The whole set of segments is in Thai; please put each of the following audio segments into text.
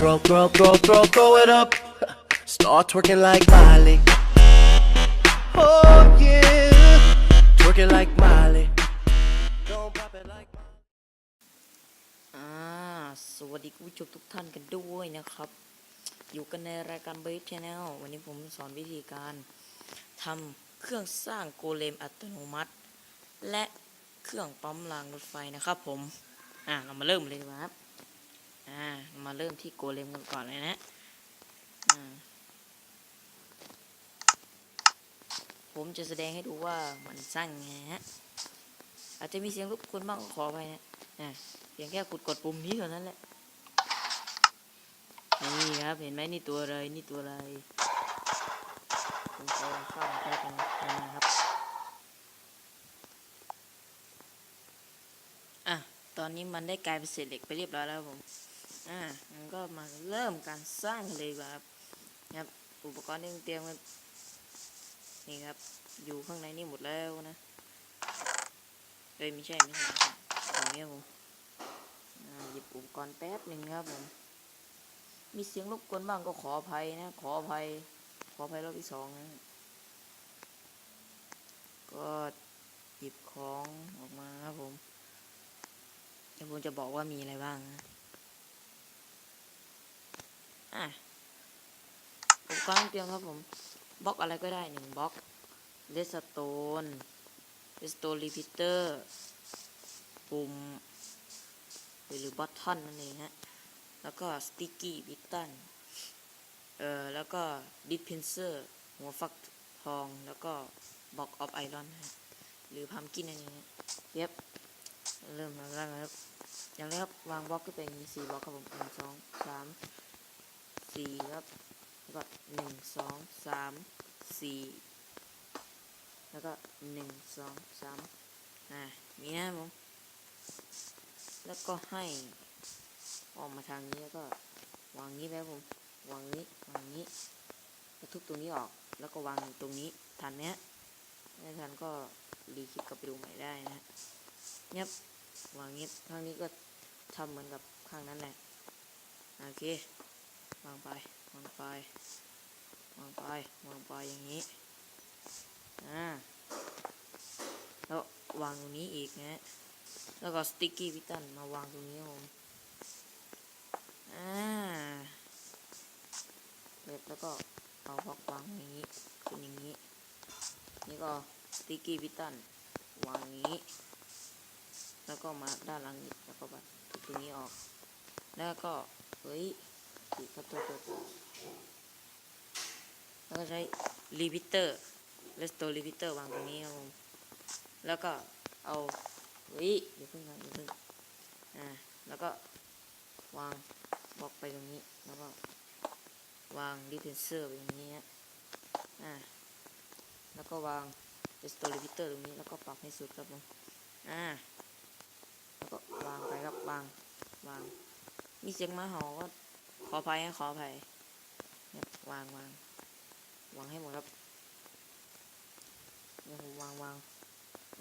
Throw, throw, throw, throw, throw it up. Start twerking like Miley. Oh yeah, twerking like Miley. Don't pop it like. อ่า สวัสดีคุณผู้ชมทุกท่านกันด้วยนะครับ อยู่กันในรายการเบสชแนลวันนี้ผมสอนวิธีการทำเครื่องสร้างโกเลมอัตโนมัติ และเครื่องปั๊มรางรถไฟนะครับผม อ่า เรามาเริ่มเลยครับ อ่า มาเริ่มที่โกเลมกันก่อนเลยนะผมจะแสดงให้ดูว่ามันสร้างไงฮะ อาจจะมีเสียงรบกวนบ้างขอไปนะอ่าเพียงแค่กดกดปุ่มนี้เท่านั้นแหละ นี่ครับ เห็นไหมนี่ตัวอะไร นี่ตัวอะไรผมขอเข้ามาแป๊บนึงนะครับ อะ ตอนนี้มันได้กลายเป็นเศษเหล็กไปเรียบร้อยแล้วผม อ่ามันก็มาเริ่มการสร้างกันเลยว่าครับครับ อุปกรณ์ที่เตรียมไว้นี่ครับ อยู่ข้างในนี่หมดแล้วนะเอ้ยไม่ใช่ไม่ใช่ไม่ใช่ตรงนี้ผมหยิบอุปกรณ์แป๊บหนึ่งครับผมมีเสียงรบกวนบ้างก็ขออภัยนะ ขออภัย ขออภัยรอบที่สองนะ ก็หยิบของออกมาครับผมเดี๋ยวผมจะบอกว่ามีอะไรบ้างนะ อะอุปกรณ์เตรียมครับผมบล็อกอะไรก็ได้หนึ่งบล็อกเลสโตนเลสโตนรีพิเตอร์ปุ่มหรือบอททอนนั่นเองฮะ แล้วก็สติกกี้บิตตันเอ่อ แล้วก็ดิสเพนเซอร์หัวฟักทอง แล้วก็บ็อกออฟไอรอนฮะ หรือพัมกินนั่นเองฮะเย็บ เริ่มทำแล้วนะครับ อย่างแรกครับวางบล็อกก็เป็นนี้สี่บล็อกครับผมหนึ่งสองสาม สี่ครับ แล้วก็หนึ่งสองสามสี่แล้วก็หนึ่งสองสามอ่ามีนะผมแล้วก็ให้ออกมาทางนี้แล้วก็วางนี้ไปผมวางนี้วางนี้แล้วทุบตรงนี้ออกแล้วก็วางตรงนี้ทันเนี้ยไม่ทันก็รีคลิปกลับไปดูใหม่ได้นะฮะเนี้ยวางนี้ข้างนี้ก็ทำเหมือนกับข้างนั้นแหละโอเค วางไปวางไปวางไปวางไปอย่างนี้อ่าแล้ววางตรงนี้อีกนะแล้วก็สติ๊กกี้พิตันมาวางตรงนี้ครับผมอ่าเล็บแล้วก็เอาบล็อกวางอย่างนี้ขึ้นอย่างนี้ นี่ก็สติ๊กกี้พิตันวางนี้ แล้วก็มาด้านหลังอีกแล้วก็แบบทุบตรงนี้ออก แล้วก็เฮ้ย ติดครับตัวตัวตัวแล้วก็ใช้รีพิเตอร์เลสโตรีพิเตอร์วางตรงนี้ครับผมแล้วก็เอาเฮ้ยอย่าเพิ่งครับอย่าเพิ่งอ่าแล้วก็วางบล็อกไปตรงนี้แล้วก็วางดิเพนเซอร์ไปตรงนี้ฮะอ่าแล้วก็วางเ e สโตลิพิเตอร์ตรงนี้แล้วก็ปรับให้สุดครับผมอ่าแล้วก็วางไปครับวางวางมีเสียงมาห่าก็ ขออภัยฮะขออภัยเนี่ยวางวางวางให้หมดครับเนี่ยผมวางวาง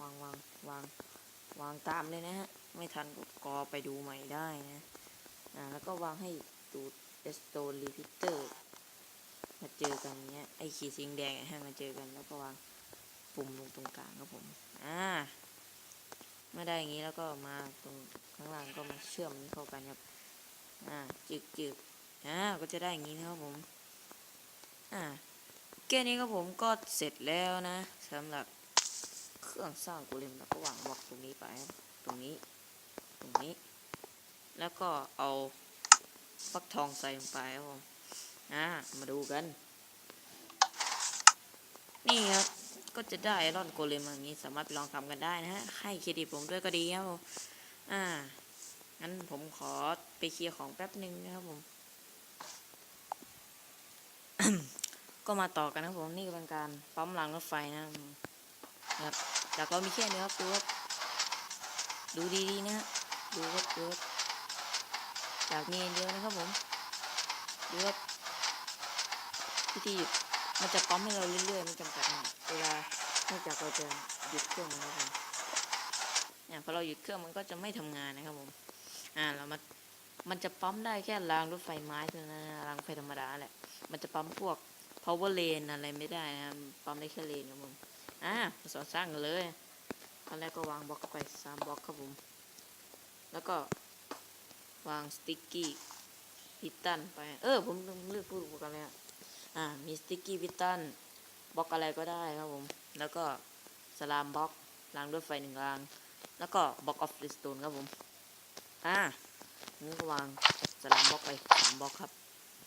วางวางวางวางตามเลยนะฮะ ไม่ทันก็กอไปดูใหม่ได้นะอ่าแล้วก็วางให้ตูดเอสโตนรีพิเตอร์มาเจอกันเนี้ยไอขีดสีแดงให้มาเจอกันแล้วก็วางปุ่มลงตรงกลางครับผมอ่าเมื่อได้อย่างนี้แล้วก็มาตรงข้างล่างก็มาเชื่อมนี้เข้ากันครับอ่าจึกจึก อ่าก็จะได้อย่างนี้นะครับผมอ่าแค่นี้ครับผมก็เสร็จแล้วนะสำหรับเครื่องสร้างโกเลมแล้วก็วางบล็อกตรงนี้ไปตรงนี้ ตรงนี้ แล้วก็เอาฟักทองใส่ลงไปครับผมอ่ามาดูกัน นี่ครับก็จะได้ไอรอนโกเลมอย่างนี้สามารถไปลองทำกันได้นะฮะให้เครดิตผมด้วยก็ดีครับผมอ่างั้นผมขอไปเคลียร์ของแป๊บหนึ่งนะครับผม ก็มาต่อกันนะครับผมนี่ก็เป็นการปั๊มรางรถไฟนะครับจากเรามีแค่นี้ครับดูครับดูดีๆนะฮะดูครับดูครับจากมีเดียวนะครับผมดูครับวิธีหยุดมันจะปั๊มให้เราเรื่อยๆไม่จำกัดนะเวลานอกจากเราจะหยุดเครื่องมันนะครับเนี่ยพอเราหยุดเครื่องมันก็จะไม่ทำงานนะครับผมอ่าเรามามันจะปั๊มได้แค่รางรถไฟไม้เท่านั้นรางไฟธรรมดาแหละมันจะปั๊มพวก power lane อะไรไม่ได้นะปั๊มได้แค่เลนครับผมอะมาสอนสร้างกันเลยขั้นแรกก็วางบล็อกเข้าไปสามบล็อกครับผม แล้วก็วางสติ๊กกี้พิตันไปเออผมลืมเลือกพูดกันเลยอะอ่ามีสติ๊กกี้พิตันบล็อกอะไรก็ได้ครับผม แล้วก็สลามบล็อกรางรถไฟหนึ่งราง แล้วก็บล็อกออฟลิสโตนครับผมอ่านี่ก็วางสลามบล็อกไปสามบล็อกครับ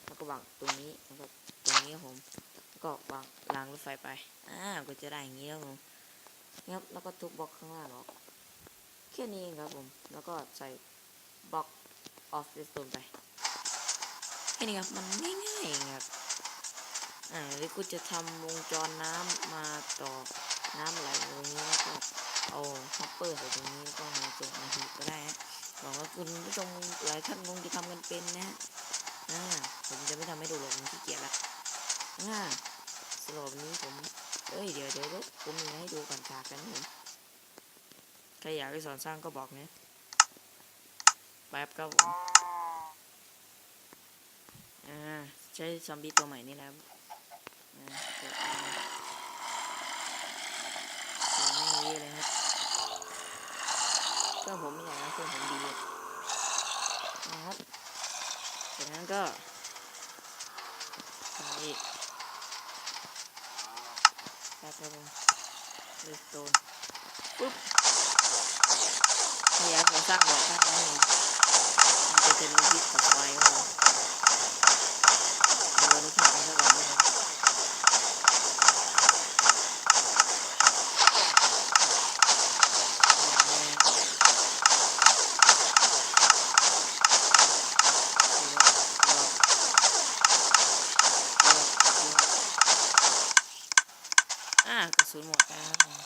แล้วก็วางตรงนี้แล้วก็ ตรงนี้ผมแล้วก็วางรางรถไฟไปอ่าก็จะได้อย่างนี้ครับผมนี่ครับแล้วก็ทุบบล็อกข้างล่างออกแค่นี้เองครับผม แล้วก็ใส่บล็อกออฟลิสโตนไปแค่นี้ครับมันง่ายๆเองครับอ่าหรือกูจะทำวงจรน้ำมาต่อน้ำไหลตรงนี้แล้วก็เอาฮอปเปอร์ใส่ตรงนี้แล้วก็มาส่งมาหีก็ได้ฮะหวังว่าคุณผู้ชมหลายท่านคงจะทำกันเป็นนะฮะอ่าผมจะไม่ทำให้ดูหรอกผมขี้เกียจละ อ่าสำหรับนี้ผมเอ้ยเดี๋ยวเดี๋ยวผมมีให้ดูก่อนฉากกันนะผมใครอยากให้สอนสร้างก็บอกนะแป๊บครับผมอ่าใช้ซอมบี้ตัวใหม่นี่และครับอ่าเปิดมาตัวไม่มีเลยฮะเครื่องผมไม่ใหญ่นะเครื่อผมดีนะครับจากนั้นก็ใส่ แป๊บครับผมเลสโตนปุ๊บพยายผมสร้างบอกข้างนะผมมันจะเป็นพิษกับไฟครับผมดูนี่ค่ะมันจะก่อนนะครับอ่ากระสุนหมดแล้วครับผม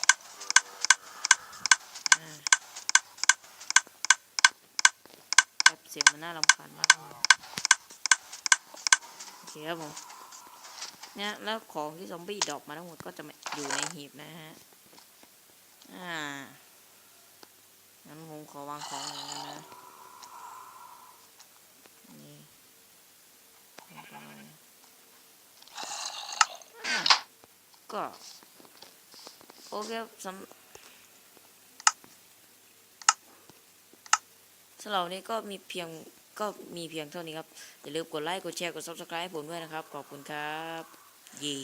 อ่าแบบเสียงมันน่ารำคาญมากเลยโอเคครับผมเนี่ยแล้วของที่ซอมบี้ดรอปมาทั้งหมดก็จะอยู่ในหีบนะฮะ อ่างั้นผมขอวางของอย่างนั้นนะนี่ไปก็ โอเคครับสำ สำหรับวันนี้ก็มีเพียงก็มีเพียงเท่านี้ครับ อย่าลืมกดไลค์ กดแชร์ กด subscribe ให้ผมด้วยนะครับ ขอบคุณครับ ยี